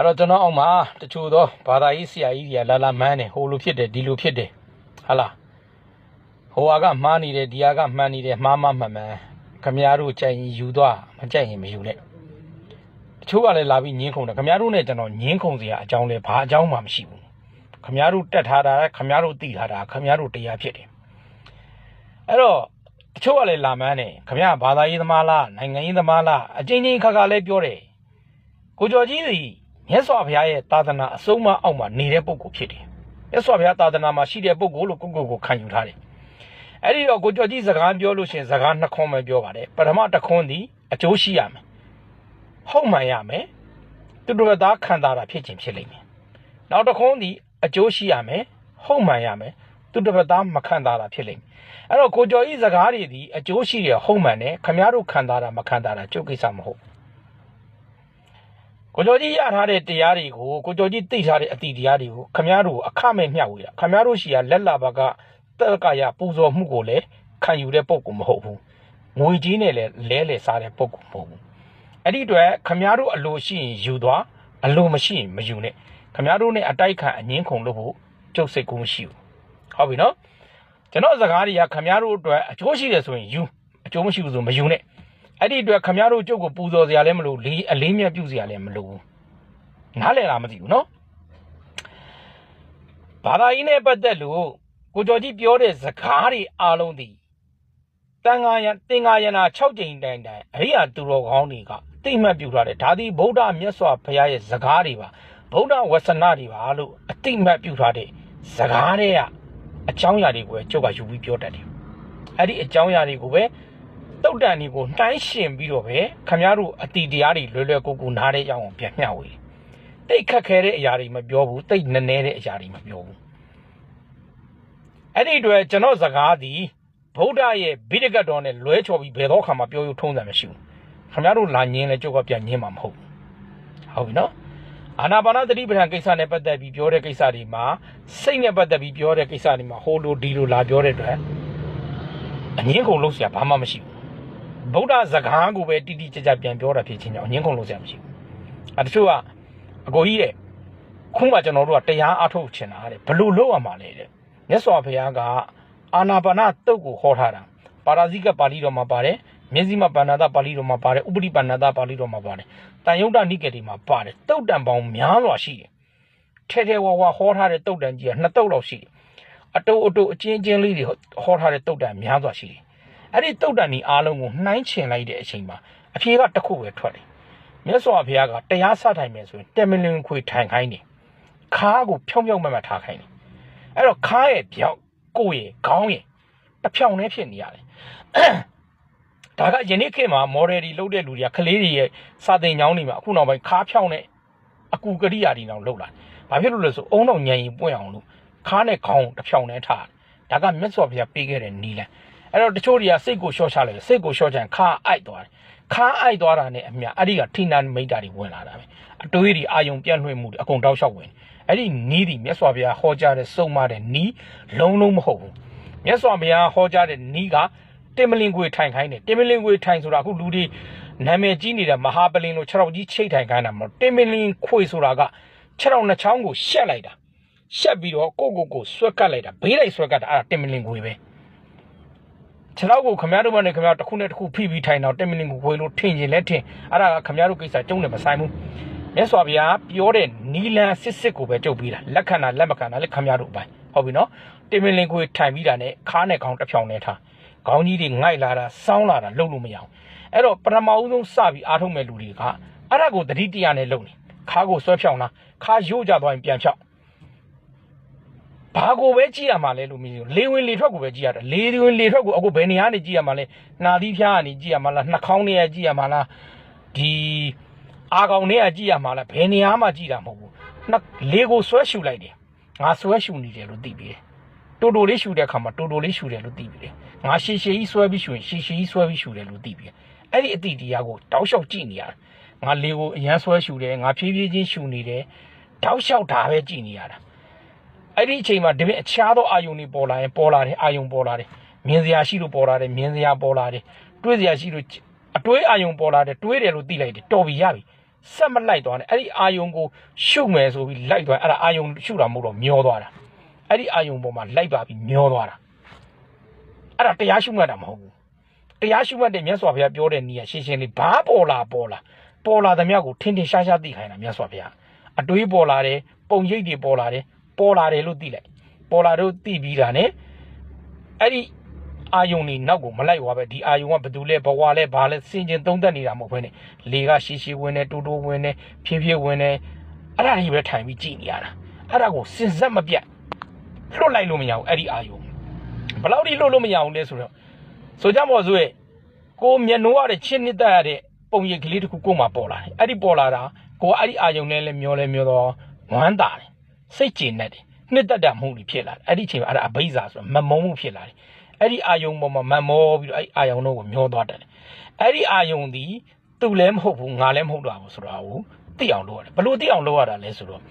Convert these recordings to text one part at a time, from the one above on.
အဲ့တော့ကျွန်တော်အောက်မှာတချို့သောဘာသာရေးဆရာကြီးတွေကလာလာမန်းနေဟိုလိုဖြစ်တယ်ဒီလိုဖြစ်တယ်ဟာလားဟိုဟာကမှားနေတယ်ဒီဟာကမှန်နေတယ်မှားမှမှန်မှန်ခမည်းတော်ကြိုင်ရင်ယူသွားမကြိုက်ရင်မယူနဲ့တချို့ကလည်းလာပြီးညင်းခုန်တယ်ခမည်းတော်နဲ့ကျွန်တော်ညင်းခုန်စရာအကြောင်းလဲဘာအကြောင်းမှမရှိဘူးခမည်းတော်တက်ထားတာခမည်းတော်တည်ထားတာခမည်းတော်တရားဖြစ်တယ်အဲ့တော့တချို့ကလည်းလာမန်းနေခမည်းဘာသာရေးသမားလားနိုင်ငံရေးသမားလားအချင်းချင်းခါခါလဲပြောတယ်ကိုကျော်ကြီးစီ မြတ်စွာဘုရားရဲ့သာသနာအဆုံးအမအောက်မှာနေတဲ့ပုဂ္ဂိုလ်ဖြစ်တယ်။မြတ်စွာဘုရားသာသနာမှာရှိတဲ့ပုဂ္ဂိုလ်လို့ကိုယ့်ကိုယ်ကိုခံယူထားတယ်။အဲ့ဒီတော့ကိုကျော်ကြီးစကားပြောလို့ရှိရင်စကားနှစ်ခွန်းပဲပြောပါတယ်။ပထမတစ်ခွန်းဒီအကျိုးရှိရမယ်။ဟုတ်မှန်ရမယ်။တူတူသားခံတာတာဖြစ်ခြင်းဖြစ်လိမ့်မယ်။နောက်တစ်ခွန်းဒီအကျိုးရှိရမယ်။ဟုတ်မှန်ရမယ်။တူတူသားမခံတာတာဖြစ်လိမ့်မယ်။အဲ့တော့ကိုကျော်ကြီးစကားတွေဒီအကျိုးရှိရဟုတ်မှန်တယ်ခမည်းတော်ခံတာတာမခံတာတာကျုပ်ကိစ္စမဟုတ်ဘူး ကိုကျော်ကြီးရထားတဲ့တရားတွေကိုကိုကျော်ကြီးသိထားတဲ့အတီတရားတွေကိုခမည်းတော်အခမဲ့မျှဝေတာခမည်းတော်ရှိရလက်လာဘကတက်ကရပူဇော်မှုကိုလည်းခံယူတဲ့ပုံကမဟုတ်ဘူးငွေကြီးနဲ့လည်းလဲလဲစားတဲ့ပုံကမဟုတ်ဘူးအဲ့ဒီအတွက်ခမည်းတော်အလိုရှိရင်ယူသွားအလိုမရှိရင်မယူနဲ့ခမည်းတော်နဲ့အတိုက်ခံအငင်းခုန်လို့ဖို့ကျုပ်စိတ်ကူးမရှိဘူးဟုတ်ပြီနော်ကျွန်တော်စကားတွေကခမည်းတော်အတွက်အကျိုးရှိတယ်ဆိုရင်ယူအကျိုးမရှိဘူးဆိုမယူနဲ့ အဲ့ဒီအတွက်ခမရတို့ကျုပ်ကိုပူဇော်စရာလည်းမလိုလေးအလေးမြတ်ပြုစရာလည်းမလိုဘူးနားလည်လားမသိဘူးနော်ဘာသာရေးနဲ့ပတ်သက်လို့ကိုကျော်ကြီးပြောတဲ့စကားတွေအားလုံးဒီတန်ခါရတင်ခါရနာ6ကြိမ်တိုင်တိုင်အရိယာသူတော်ကောင်းတွေကတိမှတ်ပြုထားတယ်ဒါသည်ဗုဒ္ဓမြတ်စွာဘုရားရဲ့စကားတွေပါဗုဒ္ဓဝဆနာတွေပါလို့အတိမှတ်ပြုထားတဲ့စကားတွေကအကြောင်းအရာတွေကိုပဲကျုပ်ကယူပြီးပြောတတ်တယ်အဲ့ဒီအကြောင်းအရာတွေကိုပဲ တုတ်တန်တွေကိုနှိုင်းရှင်ပြီးတော့ပဲခမည်းတော်အတီတရားတွေလွယ်လွယ်ကူကူနားတဲ့အကြောင်းကိုပြန်မျှဝေတယ်တိတ်ခက်ခဲတဲ့အရာတွေမပြောဘူးတိတ်နည်းနည်းတဲ့အရာတွေမပြောဘူးအဲ့ဒီအတွက်ကျွန်တော်စကားသည်ဗုဒ္ဓရဲ့ဗိဒကတ်တော်နဲ့လွဲချော်ပြီးဘယ်တော့ခါမှပြောရထုံးစံမရှိဘူးခင်ဗျားတို့လာညင်းလဲကြုတ်ကပြန်ညင်းမှာမဟုတ်ဘူးဟုတ်ပြီနော်အာနာပါနသတိပဋ္ဌာန်ကိစ္စနဲ့ပတ်သက်ပြီးပြောတဲ့ကိစ္စတွေမှာစိတ်နဲ့ပတ်သက်ပြီးပြောတဲ့ကိစ္စတွေမှာဟိုလိုဒီလိုလာပြောတဲ့အတွက်အငင်းကုန်လို့ဆရာဘာမှမရှိဘူး ဗုဒ္ဓစကားကိုပဲတိတိကျကျပြန်ပြောတာဖြစ်ချင်းကြောင့်အငင်းကုန်လို့ဆရာမရှိဘူးအဲတချို့ကအကိုကြီးတဲ့ခုမှကျွန်တော်တို့ကတရားအထုတ်ချင်တာတဲ့ဘလို့လုပ်ရမှာလဲတဲ့မြတ်စွာဘုရားကအာနာပါနတုတ်ကိုဟောထားတာပါရာဇိကပါဠိတော်မှာပါတယ်မျက်စိမပန္နာတပါဠိတော်မှာပါတယ်ဥပရိပန္နာတပါဠိတော်မှာပါတယ်တန်ယုတ်တနိကေတိမှာပါတယ်တုတ်တန်ပေါင်းများစွာရှိတယ်ထဲထဲဝါဝါဟောထားတဲ့တုတ်တန်ကြီးကနှစ်တုတ်လောက်ရှိတယ်အတုအတုအချင်းချင်းလေးတွေဟောထားတဲ့တုတ်တန်များစွာရှိတယ် အဲ့ဒီတုတ်တန်ဒီအားလုံးကိုနှိုင်းချင်လိုက်တဲ့အချိန်မှာအဖြေကတစ်ခုပဲထွက်တယ်မြတ်စွာဘုရားကတရားစထိုင်မယ်ဆိုရင်တက်မလင်ခွေထိုင်ခိုင်းတယ်ခါးကိုဖြောင်းဖြောင်းမတ်မတ်ထားခိုင်းတယ်အဲ့တော့ခါးရဲ့ပြောက်ကိုယ်ရဲ့ခေါင်းရဲ့တစ်ဖြောင်းနဲ့ဖြစ်နေရတယ်ဒါကယနေ့ခေတ်မှာ model တွေလုပ်တဲ့လူတွေကကလေးတွေရဲ့စာသင်ကျောင်းတွေမှာအခုနောက်ပိုင်းခါးဖြောင်းနဲ့အကူကရိယာတွေနောက်လုပ်လာဘာဖြစ်လို့လဲဆိုအုံတော့ညံရင်ပွင့်အောင်လို့ခါးနဲ့ခေါင်းတစ်ဖြောင်းနဲ့ထားတယ်ဒါကမြတ်စွာဘုရားပေးခဲ့တဲ့နီလန် အဲ့တော့တချို့တွေကစိတ်ကိုလျှော့ချလိုက်စိတ်ကိုလျှော့ချရင်ခါးအိုက်သွားတယ်ခါအိုက်သွားတာနဲ့အမြအဲ့ဒီကထိနန်မိတ်တာတွေဝင်လာတာပဲအတွေးတွေအာယုံပြန့်လွှင့်မှုတွေအကုန်တောက်လျှောက်ဝင်အဲ့ဒီနီးဒီမြတ်စွာဘုရားဟောကြားတဲ့စုံမတဲ့နီးလုံးလုံးမဟုတ်ဘူးမြတ်စွာဘုရားဟောကြားတဲ့နီးကတင်မလင်ကိုထိုင်ခိုင်းတယ်တင်မလင်ကိုထိုင်ဆိုတာအခုလူတွေနာမည်ကြီးနေတဲ့မဟာပလင်လို့ခြေထောက်ကြီးချိတ်ထိုင်ခိုင်းတာမဟုတ်တင်မလင်ခွေဆိုတာကခြေထောက်နှစ်ချောင်းကိုရှက်လိုက်တာရှက်ပြီးတော့ကိုကိုကိုဆွဲကတ်လိုက်တာဘေးလိုက်ဆွဲကတ်တာအဲ့ဒါတင်မလင်ကိုပဲ ခြေထောက်ကိုခမရတို့မနဲ့ခမရတစ်ခုနဲ့တစ်ခုဖိပြီးထိုင်တော့10မိနစ်ကိုခွေလို့ထင်ရင်လည်းထင်အဲ့ဒါကခမရတို့ကိစ္စကျုံနဲ့မဆိုင်ဘူးမြတ်စွာဘုရားပြောတဲ့နီလန်စစ်စစ်ကိုပဲကြုတ်ပြီးတာလက်ခံတာလက်မခံတာလည်းခမရတို့အပိုင်းဟုတ်ပြီနော်10မိနစ်ခွေထိုင်ပြီးတာနဲ့ခါနဲ့ခေါင်းတစ်ဖြောင်နဲ့ထားခေါင်းကြီးတွေငိုက်လာတာစောင်းလာတာလှုပ်လို့မရအောင်အဲ့တော့ပထမဦးဆုံးစပြီးအားထုတ်မဲ့လူတွေကအဲ့ဒါကိုတတိတရားနဲ့လုပ်နေခါကိုဆွဲဖြောင်လားခါရိုးကြသွားရင်ပြန်ဖြောင် ဘာကိုပဲကြည့်ရမှာလဲလို့မင်းလေဝင်လေထွက်ကိုပဲကြည့်ရတယ်လေဝင်လေထွက်ကိုအခုဘယ်နေရာနေကြည့်ရမှာလဲနှာသီးဖျားကနေကြည့်ရမှာလားနှာခေါင်းတွေကကြည့်ရမှာလားဒီအာကောင်တွေကကြည့်ရမှာလားဘယ်နေရာမှကြည့်တာမဟုတ်ဘူးနှာလေကိုဆွဲရှူလိုက်တယ်ငါဆွဲရှူနေတယ်လို့သိပြီးတယ်တိုတိုလေးရှူတဲ့အခါမှာတိုတိုလေးရှူတယ်လို့သိပြီးတယ်ငါရှည်ရှည်ကြီးဆွဲပြီးရှူရင်ရှည်ရှည်ကြီးဆွဲပြီးရှူတယ်လို့သိပြီးတယ်အဲ့ဒီအတိတရားကိုတောက်လျှောက်ကြည့်နေရတယ်ငါလေကိုအရန်ဆွဲရှူတယ်ငါဖြည်းဖြည်းချင်းရှူနေတယ်တောက်လျှောက်ဒါပဲကြည့်နေရတာ အဲ့ဒီအချိန်မှာဒီပြင်အခြားသောအာယုန်တွေပေါ်လာရင်ပေါ်လာတယ်အာယုန်ပေါ်လာတယ်မြင်စရာရှိလို့ပေါ်လာတယ်မြင်စရာပေါ်လာတယ်တွေးစရာရှိလို့အတွေးအာယုန်ပေါ်လာတယ်တွေးတယ်လို့သိလိုက်တယ်တော်ပြီရပြီဆက်မလိုက်သွားနဲ့အဲ့ဒီအာယုံကိုရှုမယ်ဆိုပြီးလိုက်သွားအဲ့ဒါအာယုံရှုတာမဟုတ်တော့မျောသွားတာအဲ့ဒီအာယုံပေါ်မှာလိုက်ပါပြီးမျောသွားတာအဲ့ဒါတရားရှုမှတ်တာမဟုတ်ဘူးတရားရှုမှတ်တဲ့မြတ်စွာဘုရားပြောတဲ့နေရာရှင်းရှင်းလေးဘာပေါ်လာပေါ်လာပေါ်လာသမျှကိုထင်ထင်ရှားရှားသိခိုင်းတာမြတ်စွာဘုရားအတွေးပေါ်လာတယ်ပုံရိပ်တွေပေါ်လာတယ် ပေါ်လာတယ်လို့သိလိုက်ပေါ်လာတော့သိပြီးတာ ਨੇ အဲ့ဒီအာယုံနေနောက်ကိုမလိုက်သွားပဲဒီအာယုံကဘယ်သူလဲဘဝလဲဘာလဲစင်ကျင်သုံးသက်နေတာမဟုတ်ဘဲနဲ့လေကရှည်ရှည်ဝင်နေတူတူဝင်နေဖြည်းဖြည်းဝင်နေအဲ့ဒါကြီးပဲထိုင်ပြီးကြည်နေရတာအဲ့ဒါကိုစင်ဆက်မပြတ်လွတ်လိုက်လို့မရဘူးအဲ့ဒီအာယုံဘယ်လောက်ထိလွတ်လို့မရဘူးလဲဆိုတော့ဆိုကြမော်ဆိုရဲ့ကိုမျက်နှိုးရတဲ့ချင်းနစ်တက်ရတဲ့ပုံရိပ်ကလေးတစ်ခုကိုမှပေါ်လာတယ်အဲ့ဒီပေါ်လာတာကိုအဲ့ဒီအာယုံနဲ့လည်းမျောလဲမျောတော့ဝမ်းတာတယ် စိတ်ကျဉ်နေတယ်နှစ်သက်တာမှုတွေဖြစ်လာတယ်အဲ့ဒီအချိန်မှာအဲ့ဒါအဘိဇာဆိုတော့မမုံမှုဖြစ်လာတယ်အဲ့ဒီအာယုံပေါ်မှာမမောပြီးတော့အဲ့အာယုံတော့ကိုမျောသွားတယ်အဲ့ဒီအာယုံဒီသူ့လည်းမဟုတ်ဘူးငါလည်းမဟုတ်တော့ဘူးဆိုတာကိုသိအောင်လုပ်ရတယ်ဘလို့သိအောင်လုပ်ရတာလဲဆိုတော့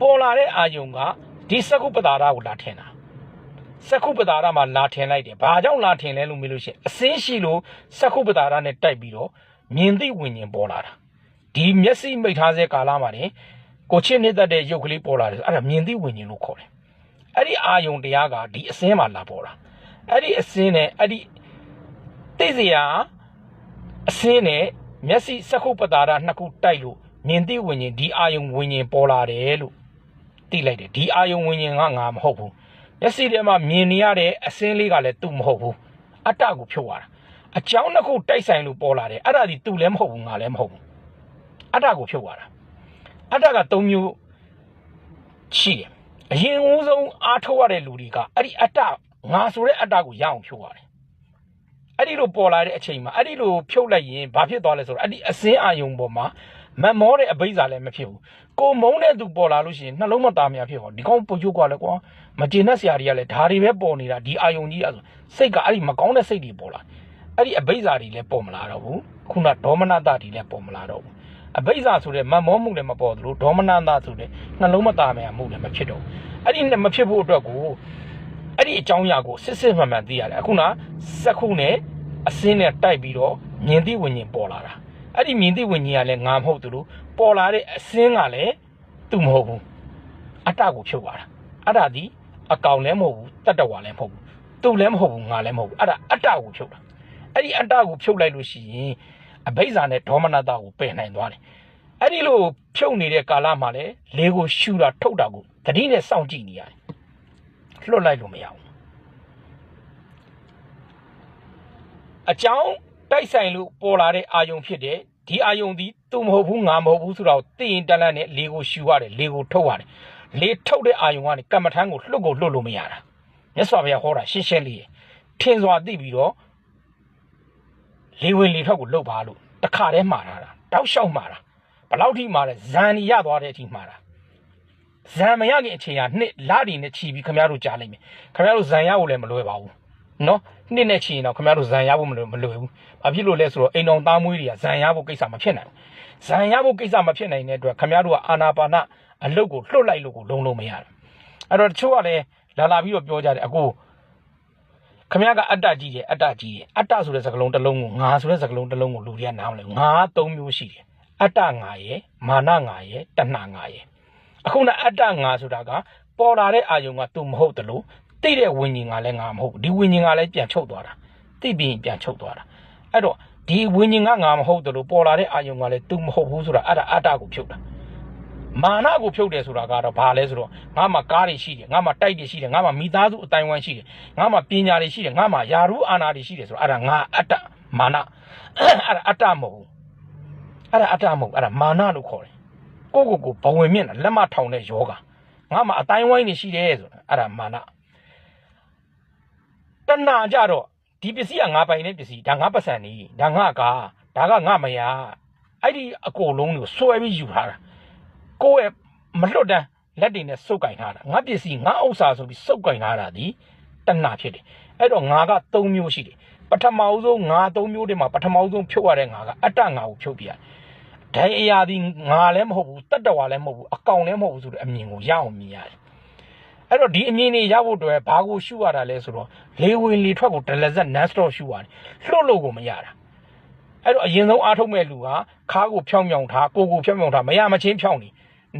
ပေါ်လာတဲ့အာယုံကဒီစကုပ္ပတာရကိုလာထင်တာစကုပ္ပတာရမှာလာထင်လိုက်တယ်ဘာကြောင့်လာထင်လဲလို့မေးလို့ရှိရင်အစင်းရှိလို့စကုပ္ပတာရနဲ့တိုက်ပြီးတော့မြင်သိဝิญဉ်ပေါ်လာတာဒီမျက်စိမိတ်ထားစေကာလမှာနေ ကိုချင်းနှစ်သက်တဲ့ရုပ်ကလေးပေါ်လာတယ်ဆိုအဲ့ဒါမြင်သိဝิญဉ်လို့ခေါ်တယ်အဲ့ဒီအာယုံတရားကဒီအစင်းမှာလာပေါ်တာအဲ့ဒီအစင်းနဲ့အဲ့ဒီသိစရာအစင်းနဲ့မျက်စိစကုပ္ပတာရနှစ်ခုတိုက်လို့မြင်သိဝิญဉ်ဒီအာယုံဝิญဉ်ပေါ်လာတယ်လို့သိလိုက်တယ်ဒီအာယုံဝิญဉ်ကငါမဟုတ်ဘူးမျက်စိထဲမှာမြင်နေရတဲ့အစင်းလေးကလည်းသူ့မဟုတ်ဘူးအတ္တကိုဖြုတ်ရတာအကြောင်းတစ်ခုတိုက်ဆိုင်လို့ပေါ်လာတယ်အဲ့ဒါဒီသူ့လည်းမဟုတ်ဘူးငါလည်းမဟုတ်ဘူးအတ္တကိုဖြုတ်ရတာ အတ္တက၃မျိုးရှိတယ်အရင်ဦးဆုံးအားထုတ်ရတဲ့လူတွေကအဲ့ဒီအတ္တငါဆိုတဲ့အတ္တကိုရအောင်ဖြုတ်ရတယ်အဲ့ဒီလိုပေါ်လာတဲ့အချိန်မှာအဲ့ဒီလိုဖြုတ်လိုက်ရင်ဘာဖြစ်သွားလဲဆိုတော့အဲ့ဒီအစင်းအာယုံပေါ်မှာမမောတဲ့အဘိဇာလည်းမဖြစ်ဘူးကိုမုံတဲ့သူပေါ်လာလို့ရှိရင်နှလုံးမသားများဖြစ်သွားဒီကောင်ပူကျုပ်ကလည်းကွာမကျေနပ်စရာတွေကလည်းဓာတွေပဲပေါ်နေတာဒီအာယုံကြီးอ่ะဆိုစိတ်ကအဲ့ဒီမကောင်းတဲ့စိတ်တွေပေါ်လာအဲ့ဒီအဘိဇာတွေလည်းပေါ်မလာတော့ဘူးခုနဒေါမနတတွေလည်းပေါ်မလာတော့ဘူး အဘိဇာဆိုတဲ့မမောမှုလည်းမပေါ်သလိုဒေါမနတဆိုတဲ့နှလုံးမသားများမှုလည်းမဖြစ်တော့ဘူးအဲ့ဒီမဖြစ်ဖို့အတွက်ကိုအဲ့ဒီအကြောင်းအရာကိုစစ်စစ်မှန်မှန်သိရတယ်အခုနစက်ခုနဲ့အစင်းနဲ့တိုက်ပြီးတော့မြင်သိဝิญဉ်ပေါ်လာတာအဲ့ဒီမြင်သိဝิญဉ်ကလည်းငါမဟုတ်သူလို့ပေါ်လာတဲ့အစင်းကလည်းသူ့မဟုတ်ဘူးအတ္တကိုဖြုတ်သွားတာအဲ့ဒါဒီအကောင်လည်းမဟုတ်ဘူးတတ္တဝါလည်းမဟုတ်ဘူးသူ့လည်းမဟုတ်ဘူးငါလည်းမဟုတ်ဘူးအဲ့ဒါအတ္တကိုဖြုတ်တာအဲ့ဒီအတ္တကိုဖြုတ်လိုက်လို့ရှိရင် အဘိဇာနဲ့ဒေါမနတကိုပယ်နိုင်သွားတယ်အဲ့ဒီလိုဖြုတ်နေတဲ့ကာလမှာလည်းလေကိုရှူတာထုတ်တာကိုတတိနဲ့စောင့်ကြည့်နေရတယ်လွတ်လိုက်လို့မရဘူးအကြောင်းတိုက်ဆိုင်လို့ပေါ်လာတဲ့အာယုံဖြစ်တဲ့ဒီအာယုံဒီသူမဟုတ်ဘူးငါမဟုတ်ဘူးဆိုတော့သိရင်တလန့်နဲ့လေကိုရှူရတယ်လေကိုထုတ်ရတယ်လေထုတ်တဲ့အာယုံကနေကမ္မထမ်းကိုလှုပ်ကိုလှုပ်လို့မရတာမြတ်စွာဘုရားဟောတာရှင်းရှင်းလေးရထင်စွာသိပြီးတော့ လေဝင်လေထွက်ကိုလှုပ်ပါလို့တခါတည်းမှားတာတောက်လျှောက်မှားတာဘလောက်ထိမှားလဲဇန်နီရသွားတဲ့အထိမှားတာဇန်မရခင်အချိန်ကနှစ်လဒီနဲ့ချီပြီးခမရတို့ကြားလိုက်မယ်ခမရတို့ဇန်ရဖို့လည်းမလွယ်ပါဘူးနော်နှစ်နဲ့ချီရင်တော့ခမရတို့ဇန်ရဖို့မလွယ်မလွယ်ဘူးဘာဖြစ်လို့လဲဆိုတော့အိမ်တော်သားမွေးတွေကဇန်ရဖို့ကိစ္စမဖြစ်နိုင်ဘူးဇန်ရဖို့ကိစ္စမဖြစ်နိုင်တဲ့အတွက်ခမရတို့ကအာနာပါနအလုတ်ကိုလွတ်လိုက်လို့ကိုလုံးလုံးမရဘူးအဲ့တော့တချို့ကလည်းလာလာပြီးတော့ပြောကြတယ်အကို ခမရကအတ္တကြီးတယ်အတ္တကြီးတယ်အတ္တဆိုတဲ့စကားလုံးတစ်လုံးကိုငါဆိုတဲ့စကားလုံးတစ်လုံးကိုလူတွေကနားမလဲငါသုံးမျိုးရှိတယ်အတ္တငါရဲ့မာနငါရဲ့တဏှာငါရဲ့အခုနအတ္တငါဆိုတာကပေါ်လာတဲ့အာယုံကသူမဟုတ်တယ်လို့သိတဲ့ဝิญဉ်ကလည်းငါမဟုတ်ဘူးဒီဝิญဉ်ကလည်းပြန်ချုပ်သွားတာသိပြီးရင်ပြန်ချုပ်သွားတာအဲ့တော့ဒီဝิญဉ်ကငါမဟုတ်တယ်လို့ပေါ်လာတဲ့အာယုံကလည်းသူမဟုတ်ဘူးဆိုတာအဲ့ဒါအတ္တကိုဖြုတ်တာ မာနကိုဖြုတ်တယ်ဆိုတာကတော့ဘာလဲဆိုတော့ငါမှကားတွေရှိတယ်ငါမှတိုက်တွေရှိတယ်ငါမှမိသားစုအတိုင်းဝိုင်းရှိတယ်ငါမှပညာတွေရှိတယ်ငါမှယာရုအာနာတွေရှိတယ်ဆိုတော့အဲ့ဒါငါအတ္တမာနအဲ့ဒါအတ္တမဟုတ်ဘူးအဲ့ဒါအတ္တမဟုတ်အဲ့ဒါမာနလို့ခေါ်တယ်ကိုကိုကိုဘဝင်မြင့်တာလက်မထောင်တဲ့ယောဂငါမှအတိုင်းဝိုင်းနေရှိတယ်ဆိုတာအဲ့ဒါမာနတဏှာကြတော့ဒီပစ္စည်းကငါပိုင်တဲ့ပစ္စည်းဒါငါပတ်စံနေဒါငါကားဒါကငါမယားအဲ့ဒီအကိုလုံးကိုစွဲပြီးယူထားတာ ကိုယ့်ရဲ့မလွတ်တမ်းလက်တွေနဲ့စုပ်ကင်ထားတာငါပစ္စည်းငါဥစ္စာဆိုပြီးစုပ်ကင်ထားတာဒီတဏှာဖြစ်တယ်အဲ့တော့ငါက၃မျိုးရှိတယ်ပထမဦးဆုံးငါ၃မျိုးတည်းမှာပထမဦးဆုံးဖြုတ်ရတဲ့ငါကအတ္တငါကိုဖြုတ်ပြရတယ်ဒိုင်အရာဒီငါလည်းမဟုတ်ဘူးတတ္တဝါလည်းမဟုတ်ဘူးအကောင်လည်းမဟုတ်ဘူးဆိုတဲ့အမြင်ကိုရအောင်မြင်ရတယ်အဲ့တော့ဒီအမြင်တွေရဖို့အတွက်ဘာကိုရှုရတာလဲဆိုတော့လေဝင်လေထွက်ကိုဒလဇက် non stop ရှုရတယ်လှုပ်လို့ကိုမရတာအဲ့တော့အရင်ဆုံးအားထုတ်မဲ့လူကခါကိုဖြောင်းဖြောင်းထားကိုကိုဖြောင်းဖြောင်းထားမရမချင်းဖြောင်းနေ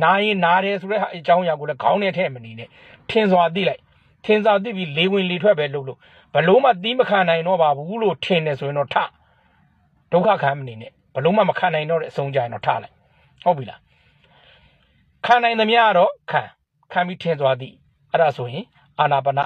နာရင်နာတယ်ဆိုတဲ့ဟာအကြောင်းအရာကိုလည်းခေါင်းနဲ့ထည့်မနေနဲ့ထင်စွာသိလိုက်ထင်စွာသိပြီးလေဝင်လေထွက်ပဲလုပ်လို့ဘလို့မှသီးမခံနိုင်တော့ပါဘူးလို့ထင်နေဆိုရင်တော့ထဒုက္ခခံမနေနဲ့ဘလို့မှမခံနိုင်တော့တဲ့အဆုံးကြရင်တော့ထလိုက်ဟုတ်ပြီလားခံနိုင်သမျှကတော့ခံခံပြီးထင်စွာသိအဲ့ဒါဆိုရင်အာနာပါန